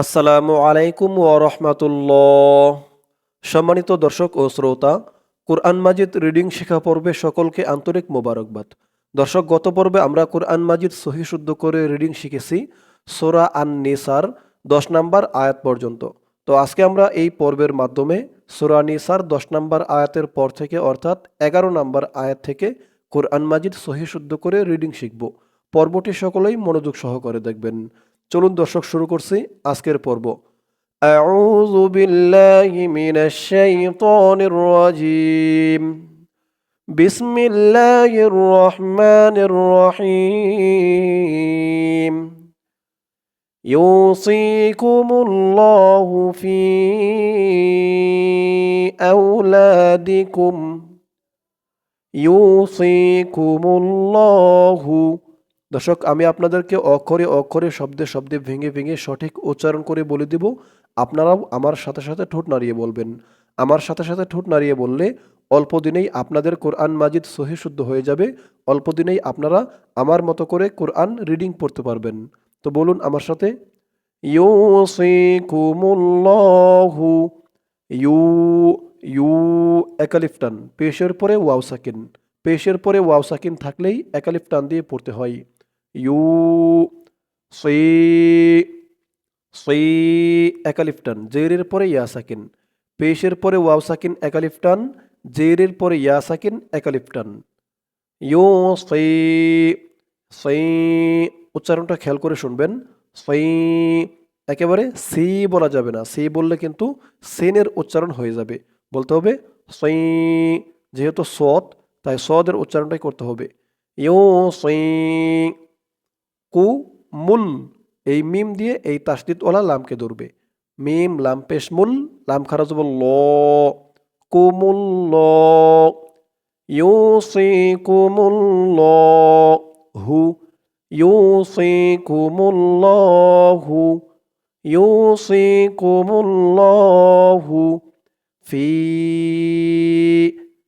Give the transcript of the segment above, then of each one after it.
আসসালামু আলাইকুম ও রহমাতুল্লাহ। সম্মানিত দর্শক ও শ্রোতা, কোরআন মাজিদ রিডিং শেখা পর্বে সকলকে আন্তরিক মোবারকবাদ। দর্শক, গত পর্বে আমরা কোরআন মাজিদ সহি শুদ্ধ করে রিডিং শিখেছি, সোরা আন নিসার দশ নম্বর আয়াত পর্যন্ত। তো আজকে আমরা এই পর্বের মাধ্যমে সোরা নিসার দশ নম্বর আয়াতের পর থেকে, অর্থাৎ এগারো নম্বর আয়াত থেকে কোরআন মাজিদ সহি শুদ্ধ করে রিডিং শিখব। পর্বটি সকলেই মনোযোগ সহকারে দেখবেন। চলুন দর্শক শুরু করছি আজকের পর্ব أعوذ بالله من الشيطان الرجيم بسم الله الرحمن الرحيم يوصيكم الله في أولادكم يوصيكم الله দর্শক, আমি আপনাদেরকে অক্ষরে অক্ষরে শব্দে শব্দে ভেঙে ভেঙে সঠিক উচ্চারণ করে বলে দিব। আপনারাও আমার সাথে সাথে ঠোঁট নাড়িয়ে বলবেন। আমার সাথে সাথে ঠোঁট নাড়িয়ে বললে অল্প দিনেই আপনাদের কোরআন মাজিদ সহি শুদ্ধ হয়ে যাবে। অল্প দিনেই আপনারা আমার মতো করে কোরআন রিডিং পড়তে পারবেন। তো বলুন আমার সাথে, ইউসিকুমুল্লাহু, ইউ ইউ, একালিফ টান। পেশের পরে ওয়াও সাকিন। পেশের পরে ওয়াও সাকিন থাকলেই একালিফ টান দিয়ে পড়তে হয়। ইউ সি সি একালিফ টান জেরের পরে ইয়া সাকিন পেশের পরে ওয়াও সাকিন একালিফ টান জেরের পরে ইয়া সাকিন একালিফ টান ইউ সি সি উচ্চারণটা খেয়াল করে শুনবেন সই একেবারে সি বলা যাবে না সি বললে কিন্তু সেনের উচ্চারণ হয়ে যাবে বলতে হবে সই যেহেতু সৎ তাই সদের উচ্চারণটাই করতে হবে ইউ সই কু মুল এই মিম দিয়ে এই তাসদিদ ওলা লামকে ধরবে। মিম, লাম পেশ মুল লাম খারাজ ল। কুমুল্ল কুমুল ল। হু। ইউসি কুমুল্ল হু। ইউসি কুমুল্ল হু। ফি।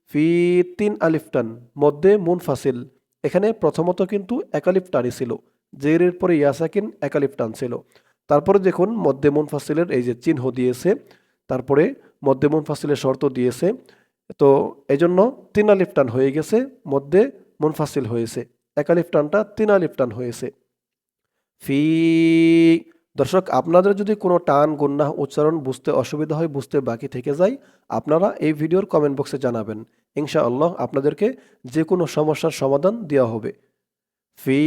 ফি তিন আলিফটান মধ্যে মুনফাসিল। এখানে প্রথমত কিন্তু একালিফটারি ছিল। জেরের পরে ইয়াসাকিন একালিফ টান ছিল তারপরে দেখুন মধ্যে মুনফাসিলের এই যে চিহ্ন দিয়েছে, তারপরে মধ্যে মুনফাসিলের শর্ত দিয়েছে। তো এজন্য তিন আলিফ টান হয়ে গেছে মধ্যে মুনফাসিল হয়েছে। একালিফ টানটা তিন আলিফ টান হয়েছে। ফি, দর্শক, আপনাদের যদি কোনো টান গুন্না উচ্চারণ বুঝতে অসুবিধা হয়, বুঝতে বাকি থেকে যায়, আপনারা এই ভিডিওর কমেন্ট বক্সে জানাবেন। ইনশাআল্লাহ আপনাদেরকে যে কোনো সমস্যার সমাধান দেওয়া হবে। ফি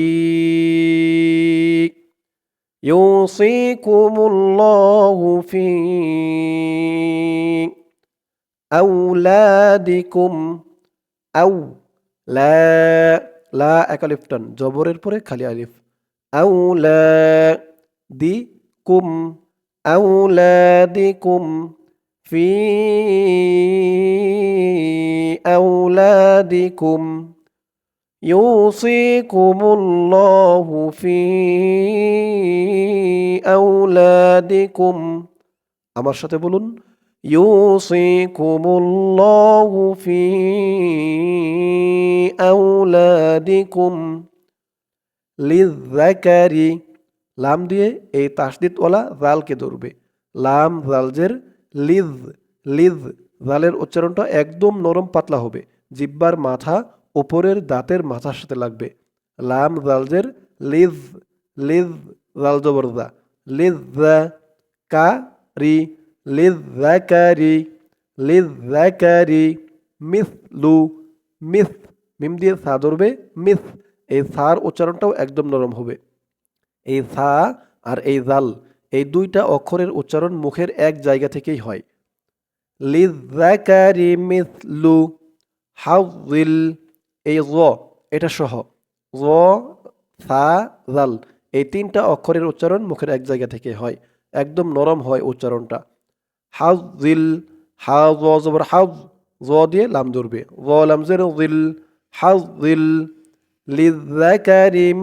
يوصيكم الله في أولادكم أو لا লা একালিফ টান জবরের পরে খালি আলিফ আউলা দি কুম আউলা দি কুম ফি أولادكم يوصيكم الله في أولادكم আমার সাথে বলুন يوصيكم الله في أولادكم للذكر লাম দিয়ে এই তাসদিদওয়ালা জালকে ধরবে লাম জালজের লিজ লিজ জালের উচ্চারণটা একদম নরম পাতলা হবে জিব্বার মাথা উপরের দাঁতের মাথার সাথে লাগবে। লাম জালজের লিজ লিজ জাল জবরদা লিজ কা রি লিজ লিজাকারি লিজাকারি মিসলু মিস লু, মিস, মিম দিয়ে সা ধরবে, মিস। এই সার উচ্চারণটাও একদম নরম হবে। এই সা আর এই জাল, এই দুইটা অক্ষরের উচ্চারণ মুখের এক জায়গা থেকেই হয়। লিজাকারি মিসলু হাউজিল এই জ এটা সহ। জ সা জাল এই তিনটা অক্ষরের উচ্চারণ মুখের এক জায়গা থেকে হয়। একদম নরম হয় উচ্চারণটা। হাজিল হা, জ, জবর হাজ জ দিয়ে লাম ধরবে। জ লামজের জিল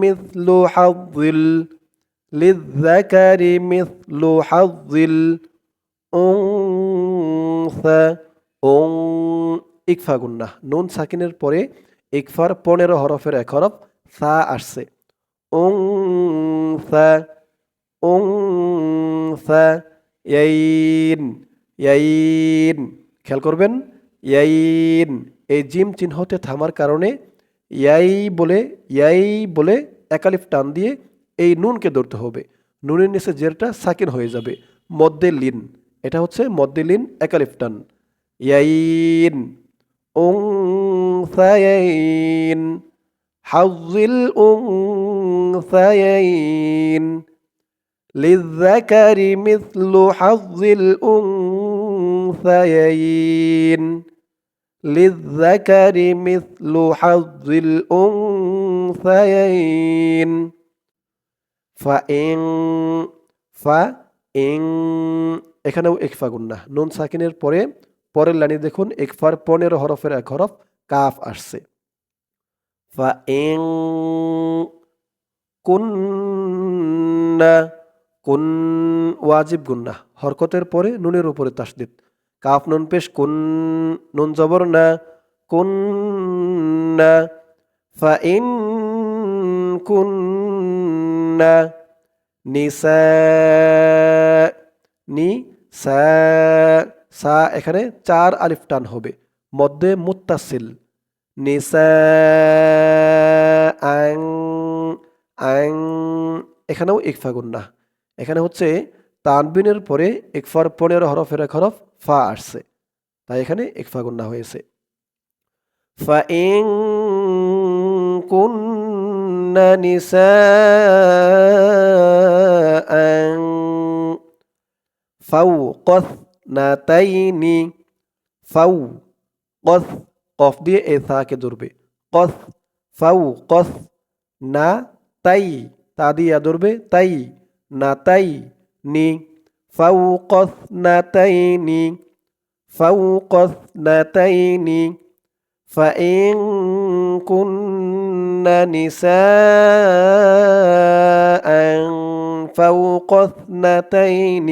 মিসলু হাজিল লিজাকারি গুন্না। নুন সাকিনের পরে ইকফার পনেরো হরফের এক হরফ, সা আসছে। উংসা সা ইয়াইন ইয়াইন। খেয়াল করবেন, ইয়াইন। এই জিম চিহ্নতে থামার কারণে ইয়াই বলে ইয়াই বলে একালিফ টান দিয়ে এই নুনকে ধরতে হবে। নুনের নিচে জেরটা সাকিন হয়ে যাবে। মদ্দে লিন। এটা হচ্ছে মদ্দে লিন একালিফ টান। ইয়াইন। উং সায়াইন হাউজিল উং সায়াইন للذكر مثل حظ الأنثيين للذكر مثل حظ الأنثيين فإن فإن এখানেও একফা গুন্না নুন সাকিনের পরে পরের লাইনে দেখুন একফার পনেরো হরফের এক হরফ কাফ আসছে। ফা এং কুন ওয়াজিব গুন্না, হরকতের পরে নুনের উপরে তাসদিদ। কাফ নুন পেশ, কুন নুন জবর না কুন না ফা ইন কুন্না, নিসা, নি, সা সা, এখানে চার আলিফ টান হবে। মধ্যে মুত্তাসিল। আং আং এখানেও ইকফা গুন্না এখানে হচ্ছে তানবিনের পরে ইকফার পনেরো হরফের এক হরফ ফা আসছে তাই এখানে ইকফা গুন্না হয়েছে فإن كن نساء فوق اثنتين فوق কফ দিয়ে এ সাকে ধরবে কস ফাউ কস না তাই তা দিয়া ধরবে তাই না তাই নি ফাউ কস না তাই নি ফাউ কস না তাই নি فإن كن نساء فوق اثنتين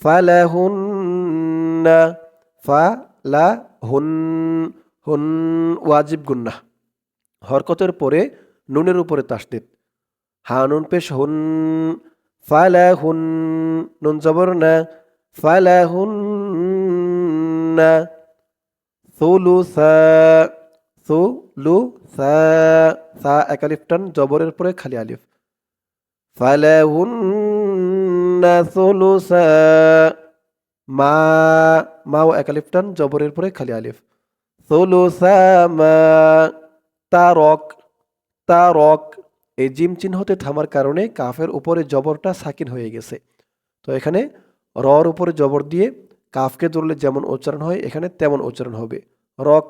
فلهن فلهن হুন হুন, ওয়াজিব গুন্না। হরকতের পরে নুনের উপরে তাসদিদ। হা, নুন পেশ হুন ফালা হুন, নুন জবর না ফালা হুন না। সা সুলু সা সা একালিফ টান, জবরের পরে খালি আলিফ। ফালা হুন না সুলু সা মা মাও একালিফ টান, জবরের পরে খালি আলিফ। তারক তারক। এই জিম চিহ্নতে থামার কারণে কাফের উপরে জবরটা সাকিন হয়ে গেছে। তো এখানে রর উপরে জবর দিয়ে কাফকে ধরলে যেমন উচ্চারণ হয়, এখানে তেমন উচ্চারণ হবে। রক,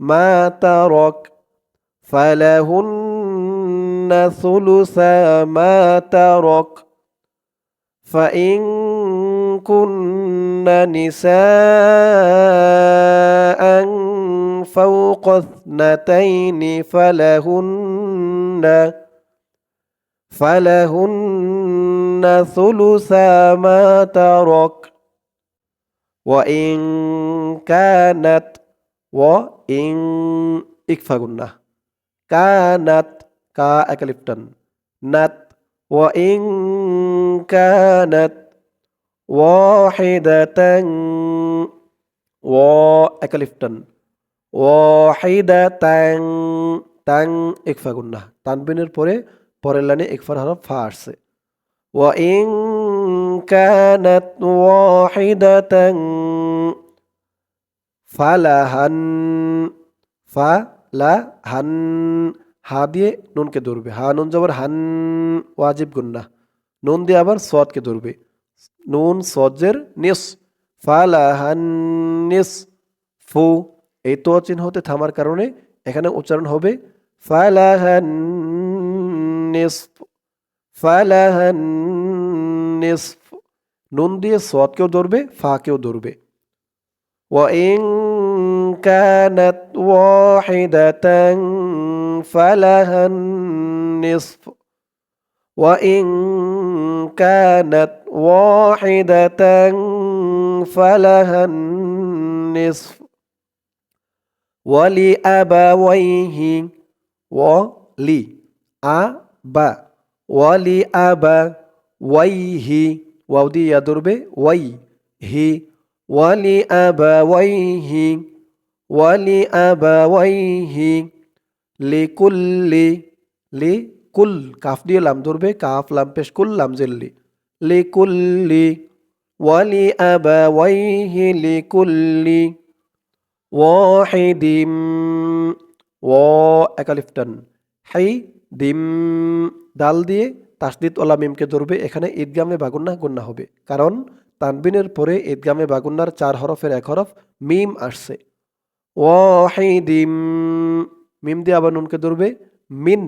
মা, তারক। ফালাহুন্না সুলুসা মা, তারক। ফাইং كن نساء فوق اثنتين فلهن فلهن ثلثا ما ترك وإن كانت وإن إكفى قلنا كانت كا نت وإن كانت واحدة و أكلفتن واحدة টাং একফা গুন্না তানবিনের পরে পরের লাইনে একফার হরফ ফা আসছে وإن كانت واحدة ফালাহান ফালাহান হা দিয়ে নুনকে ধরবে হা নুন জবর হান ওয়াজিব গুন্না নুন দিয়ে আবার সদকে ধরবে নুন সজ্জের নিস ফালাহান নিস ফু এই তো চিহ্নতে থামার কারণে এখানে উচ্চারণ হবে ফালাহান নিসফ ফালাহান নিসফ নুন দিয়ে সদকেও ধরবে ফাকেও ধরবে وإن كانت واحدة فلها النصف وإن كانت واحدة فلها النصف ولأبويه ولي أبا ولأبويه. ويه دي يا دربي. وي هي ولأبويه ولأبويه لكل لكل লি কুল, কাফ দিয়ে লাম ধরবে, কাফ, লাম পেশ কুল, লাম জেল্লি। লি কুল্লি ওয়ালি আবা ওয়াই হি লিকুল্লি ওয়াহিদিম ও একালিফটান হাই দিম দাল দিয়ে তাসদিদ ওলা মিমকে ধরবে, এখানে ঈদগামে বাগুন্না গুন্না হবে। কারণ তানবিনের পরে ঈদগামে বাগুন্নার চার হরফের এক হরফ মিম আসছে। ওয়াহিদিম, মিম দিয়ে আবার নুনকে ধরবে, মিন।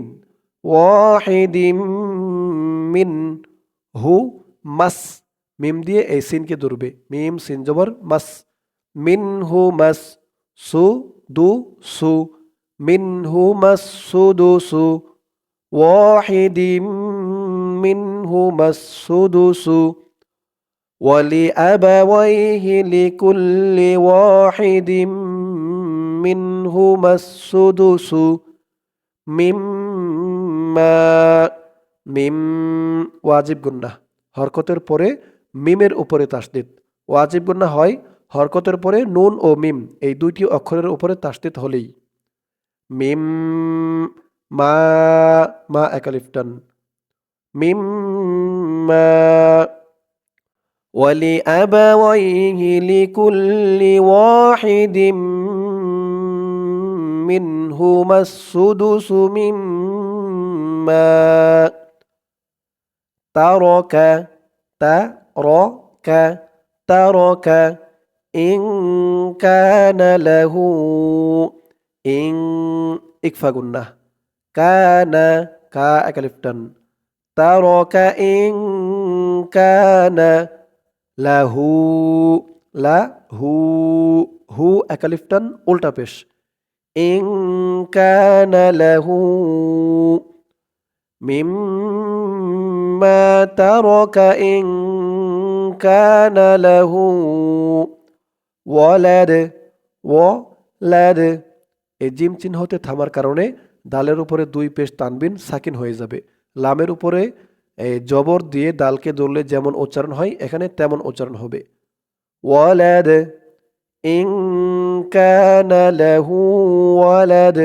वाहिदिम हु मस। मिम दिए एसिन के दुर्बे। मीम, सिन जबर, मस। मिन हु मस, सु, दु, सु। मिन हु मस, सु, दु, सु। वाहिदिम हु मस, सु, दु, सु। ولأبويه لكل واحد منهما السدس مما মিম্মা মিম ওয়াজিব গুন্না হরকতের পরে মিমের উপরে তাসদিদ ওয়াজিব গুন্না হয় হরকতের পরে নুন ও মিম এই দুইটি অক্ষরের উপরে তাসদিদ হলেই মিম মা মা একালিফটান মিম মা ولأبويه لكل واحد منهما السدس مما ترك ترك ترك إن كان له إن إكفى قلنا كان كا أكلفتن ترك إن كان লাহু লাহু হু একালিফটান উল্টা পেশ ইং কানা লাহু মিম্মা তারাকা ইং কানা লাহু ওয়ালাদ ওয়ালাদ এই জিম চিহ্নতে থামার কারণে দালের উপরে দুই পেশ তানবিন সাকিন হয়ে যাবে। লামের উপরে জবর দিয়ে দালকে ধরলে যেমন উচ্চারণ হয়, এখানে তেমন উচ্চারণ হবে। ওয়ালাদ, ইন কানা লাহু ওয়ালাদ,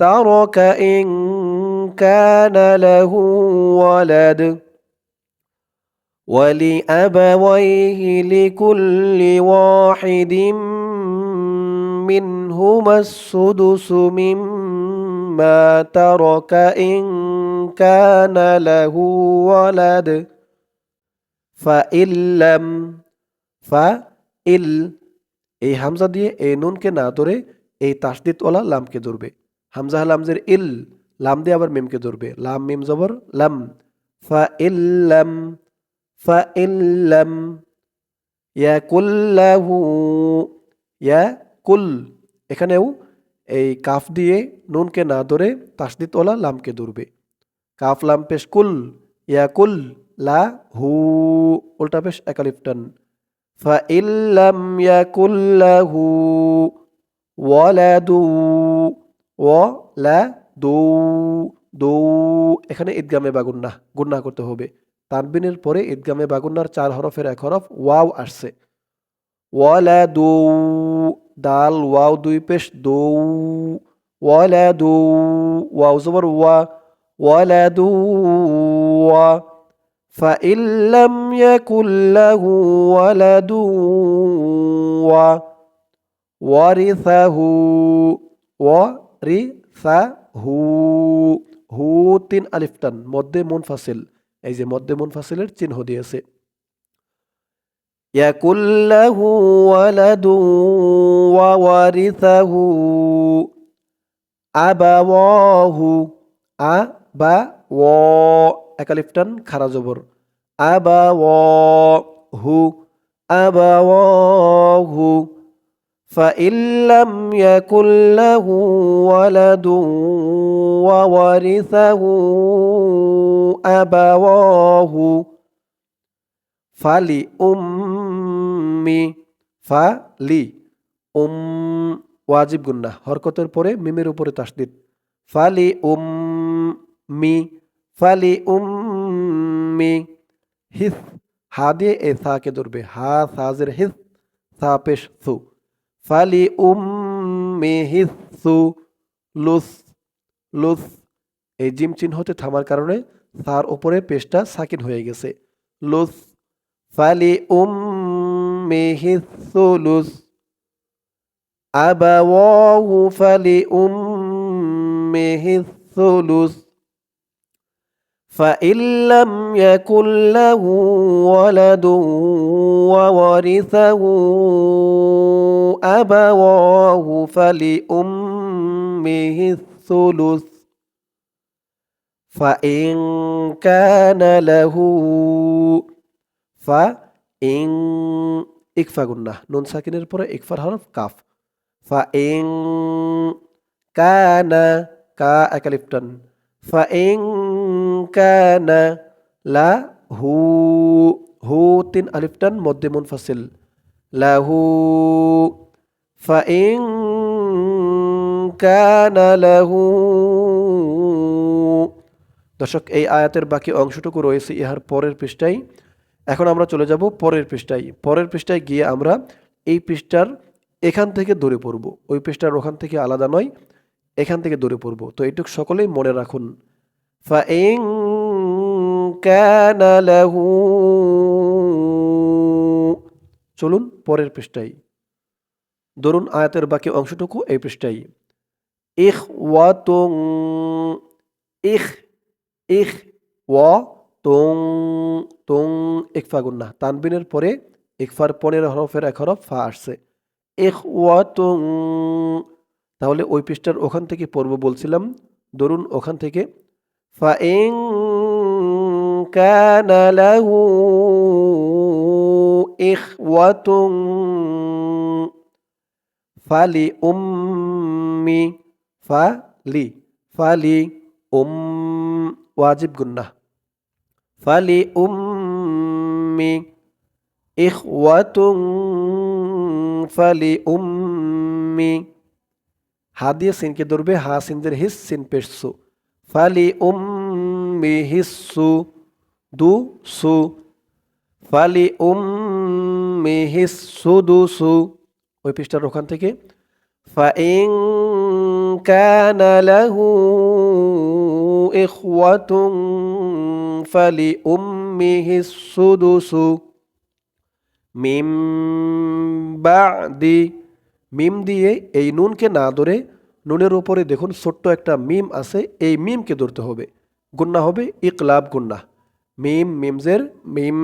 তারাকা ইন কানা লাহু ওয়ালাদ ولأبويه لكل واحد منهما السدس مما ترك إن كان له ولد فإن لم فإل এই হামজা দিয়ে এই নুনকে না ধরে এই তাসদিদ ওলা লামকে ধরবে হামজা লামজের ইল লাম দিয়ে আবার মিমকে ধরবে। লাম, মিম, জবর, লাম। ফা ইল্লাম ফা ইল্লাম ইয়াকুল্লাহু ইয়া, কুল এখানেও এই কাফ দিয়ে নুনকে না ধরে তাসদিদ ওলা লামকে ধরবে। কাফ, লাম পেশ কুল। ইয়া, কুল, লা, হু। উল্টা পেশ একালিফটান ফা ইল্লাম ইয়াকুল্লাহু ওয়ালাদু ওয়ালাদু দু এখানে ঈদগামে বা গুন্না গুন্না করতে হবে তানবিনের পরে ঈদগামে বাগুন্নার চার হরফের এক হরফ ওয়াও আসছে ওয়ালাদু দাল ওয়াও দুই পেশ দৌ ওয়ালাদু ওয়াও জবর ওয়া ওয়ালাদু ওয়া فإن لم يكن له ولد ورثه ورثه হু হু তিন আলিফটান মধ্যে মুনফাসিল এই যে মধ্যে মুনফাসিলের চিহ্ন দিয়েছে। ওয়ালাদু ওয়া ওয়ারিসাহু আবাওয়াহু আ বা ও একালিফটান খারা জবর। আবাওয়াহু আবাওয়াহু فإن لم يكن له ولد وورثه أبواه ফালি উম্মি ফালি উম ওয়াজিব গুন্না হরকতের পরে মিমের উপরে তাসদিদ ফালি উম্মি ফালি উম্মি হিস হা দিয়ে এ সাকে ধরবে হা সাজের হিস সা পেশ সু ফালি উম্মিহিসু লুস লুস। এই জিম চিহ্নতে থামার কারণে তার উপরে পেশটা সাকিন হয়ে গেছে। লুস, ফালি উম উম্মিহিসু আবা ও ফালি উম লুস। فإن لم يكن له ولد وورثه أبواه فلأمه الثلث فإن كان له فإن إكفا قلنا نون ساكن البرة إكفر حرف كاف فإن كان كا أكلفتن فإن كان له হু তিন আলিফটান মধ্যে মুনফাসিল লাহু فإن كان له দর্শক এই আয়াতের বাকি অংশটুকু রয়েছে ইহার পরের পৃষ্ঠায় এখন আমরা চলে যাব পরের পৃষ্ঠায় পরের পৃষ্ঠায় গিয়ে আমরা এই পৃষ্ঠার এখান থেকে দূরে পড়ব ওই পৃষ্ঠার ওখান থেকে আলাদা নয় এখান থেকে দূরে পড়ব তো এইটুক সকলেই মনে রাখুন فإن كان له চলুন পরের পৃষ্ঠায় ধরুন আয়াতের বাকি অংশটুকু এই পৃষ্ঠায় ইখ ওয়াতুং ইখ ইখ ওয়া তুং তুং ইকফা গুন্না তানবিনের পরে ইকফার পনের হরফের এক হরফ ফা আসছে ইখ ওয়া তুং তাহলে ওই পৃষ্ঠার ওখান থেকে পড়ব বলছিলাম ধরুন ওখান থেকে فإن كان له إخوة فلأمي فلي فلي أم واجب গুন্না فلأمي إخوة فلأمي হা দিয়ে সিনকে ধরবে হা সিনদের হিস সিন পেশসু ফালি উম্মি হিসু দু সু ফালি উম্মি হিসু দু সু ওই পৃষ্ঠার ওখান থেকে فإن كان له إخوة فلأمه السدس من بعد মিম দিয়ে এই নুনকে না ধরে নুনের ওপরে দেখুন ছোট্ট একটা মিম আছে, এই মিমকে ধরতে হবে। গুন্না হবে ইকলাব গুন্না। মিম, মিমজের মিম।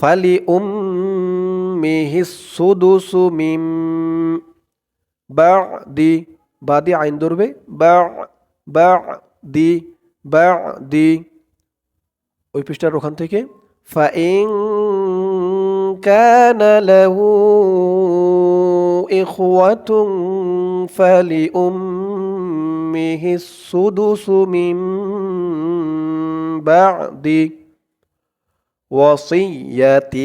ফালি উম মিহি সুদুসু মিম। বা দি বা দি আইন ধরবে। বা বা দি বা দি ওই পৃষ্ঠার ওখান থেকে। ফাইং কানালাহু إخوة فلأمه السدس من بعد وصية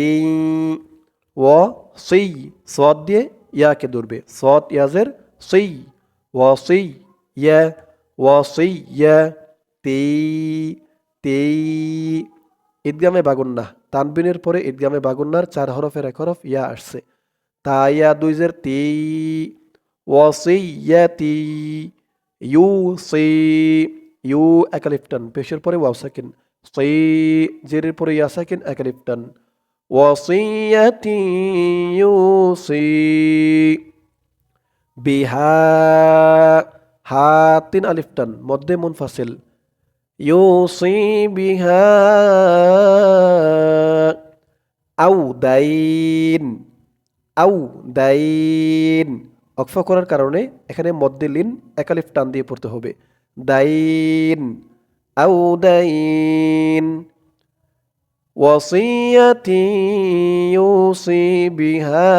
وصي صاد দিয়ে ইয়াকে ধরবে صاد ইয়াজের সি ওয়াসি ইয়া ওয়াসি ইয়া তি তি ঈদগামে বাগুন্না তানবিনের পরে ঈদগামে বাগুন্নার চার হরফের এক হরফ ইয়া আসছে তাইয়া দুই জের তি ওয়াসিয়াতি ইউ সি ইউ একালিফটান পেশের পরে ওয়াও সাকিন সি জেরের পরে ইয়া সাকিন একালিফটান ওয়াসিয়াতি ইউ সি বিহা হা তিন আলিফটান মধ্যে মুনফাসিল ইউসি বিহা আউ দাইন আউ দাইন অক্ফা করার কারণে এখানে মধ্যে লিন একালিফ টান দিয়ে পড়তে হবে দাইন আউ দাইন وصية يوصي بها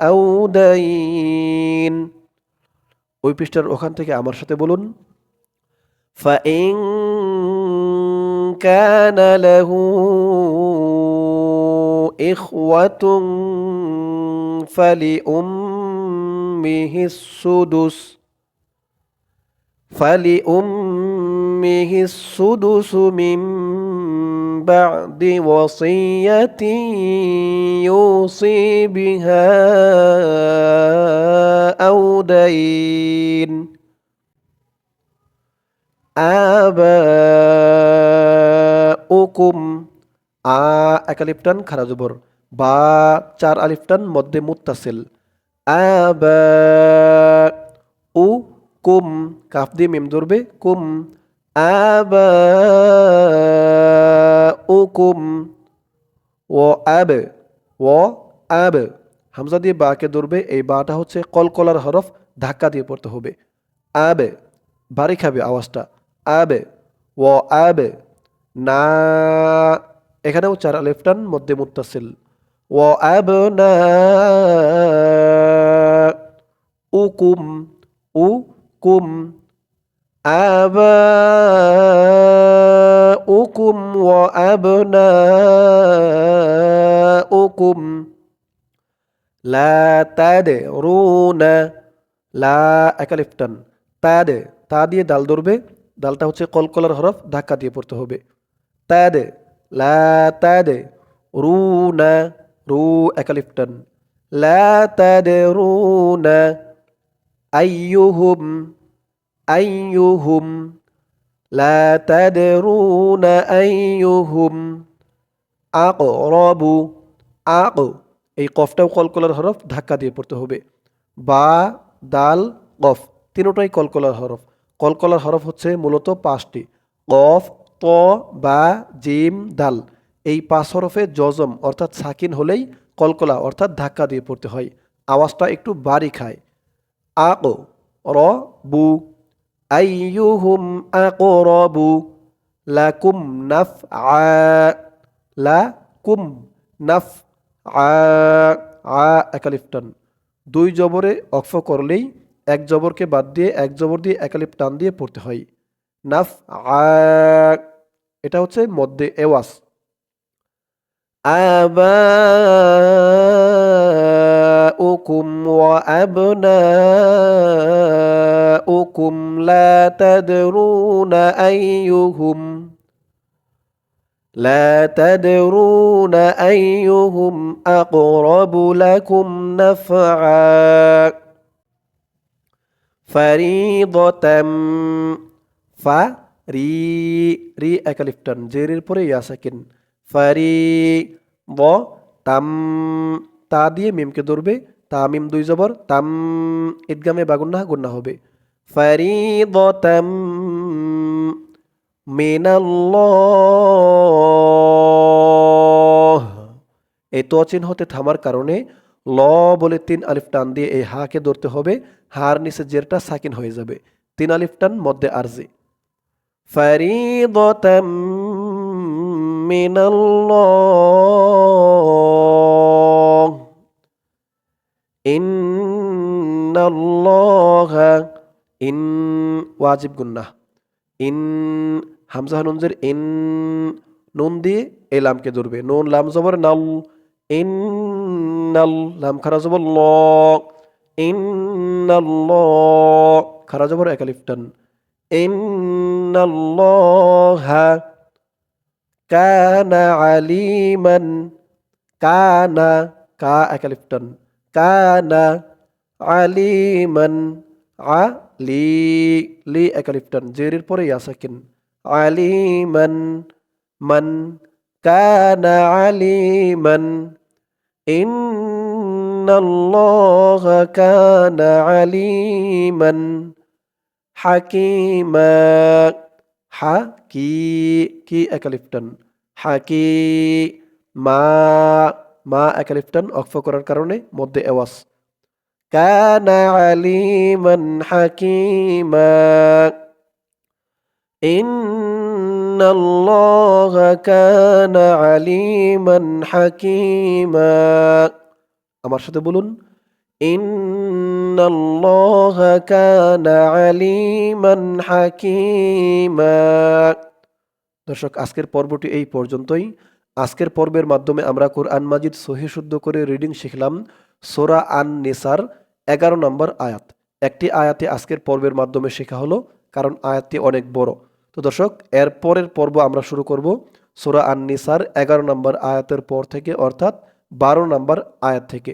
أو দাইন ওই পৃষ্ঠার ওখান থেকে আমার সাথে বলুন فإن كان له إخوة فلأمه السدس فلأمه السدس من بعد وصية يوصي بها أو دين. آباؤكم আ এক আলিফটান খারা জবর। বা চার আলিফটান মধ্যে মুত্তাসিল। আবা উ, কুম, কাফ দিয়ে মিম ধরবে। কুম আবা উ, কুম, ও আব ও আব হামজা দিয়ে বাকে ধরবে, এই বাটা হচ্ছে কলকলার হরফ, ধাক্কা দিয়ে পড়তে হবে। আবে বাড়ি খাবে আওয়াজটা। আবে ও আবে না এখানেও চার আলিফ টান, মধ্যে মুত্তাসিল। ও আবনা উকুম উ কুম আব উকুম ও আবনা উকুম। লা তাদে রুনা লা একালিফ তা তাদে তা দিয়ে ডাল ধরবে। ডালটা হচ্ছে কলকলার হরফ, ধাক্কা দিয়ে পড়তে হবে। তাদে লা তাদে রু না রু একালিফটান লা না লা আইয়ুহুম। আকরাবু, আক, এই কফটাও কলকলার হরফ ধাক্কা দিয়ে পড়তে হবে। বা, দাল, কফ, তিনোটাই কলকলার হরফ। কলকলার হরফ হচ্ছে মূলত পাঁচটি। কফ ত, বা, জিম, দাল। এই পাঁচ হরফে জজম, অর্থাৎ সাকিন হলেই কলকলা, অর্থাৎ ধাক্কা দিয়ে পড়তে হয়। আওয়াজটা একটু বাড়ি খায়। আক, র, বু। আইয়ুহুম আকরাবু লাকুম নাফ আ লাকুম নাফ আ দুই জবরে অক্ফ করলেই এক জবরকে বাদ দিয়ে এক জবর দিয়ে একালিপ টান দিয়ে পড়তে হয়। নাফ আ এটা হচ্ছে মধ্যে এওয়াস آباؤكم وأبناؤكم لا تدرون أيهم لا تدرون أيهم أقرب لكم نفعا فريضة রি রি একালিফটান জেরির পরে ইয়া সাকিন ফারি, ব, তাম, তা দিয়ে মিমকে ধরবে, তা মিম দুই জবর, তাম ইদগামে বাগুন্না, গুন্না হবে। ফারি দ তাম, মিনাল্লাহ। এই তো হতে থামার কারণে ল বলে তিন আলিফ টান দিয়ে এই হাকে ধরতে হবে। হার নিচে জেরটা সাকিন হয়ে যাবে। তিন আলিফ টান মধ্যে আরজি। ফারিদতাম মিনাল্লাহ ইন্নাল্লাহ ইন ওয়াজিব গুন্নাহ ইন হামজা নুনজের ইন নুন দিয়ে এই লামকে ধরবে। নুন লাম জবর নাল ইন নাল লাম খারা জবর ল ইন খারা জবর একালিফটান ইন্নাল্লাহা কানা আলিমান কানা কা একালিফটান কানা আলিমান আলি লি একালিফটান জেরির পরে ইয়াসাকিন আলিমান মান কানা আলিমান ইন্নাল্লাহা কানা আলিমান হাকিমা, হা, কি কি একালিফটান হাকি মা মা একালিফটান অক্ফ করার কারণে মধ্যে এওয়াস কানা আলিমান হাকিমা। ইন্নাল্লাহা কানা আলিমান হাকিমা। আমার সাথে বলুন ইন্নাল্লাহা কানা আলিমান হাকিমা দর্শক, আজকের পর্বটি এই পর্যন্তই। আজকের পর্বের মাধ্যমে আমরা কোরআন মাজিদ সহি শুদ্ধ করে রিডিং শিখলাম, সোরা আন নিসার এগারো নম্বর আয়াত। একটি আয়াতে আজকের পর্বের মাধ্যমে শেখা হলো, কারণ আয়াতটি অনেক বড়। তো দর্শক, এর পরের পর্ব আমরা শুরু করব, সোরা আন নিসার এগারো নম্বর আয়াতের পর থেকে, অর্থাৎ বারো নম্বর আয়াত থেকে।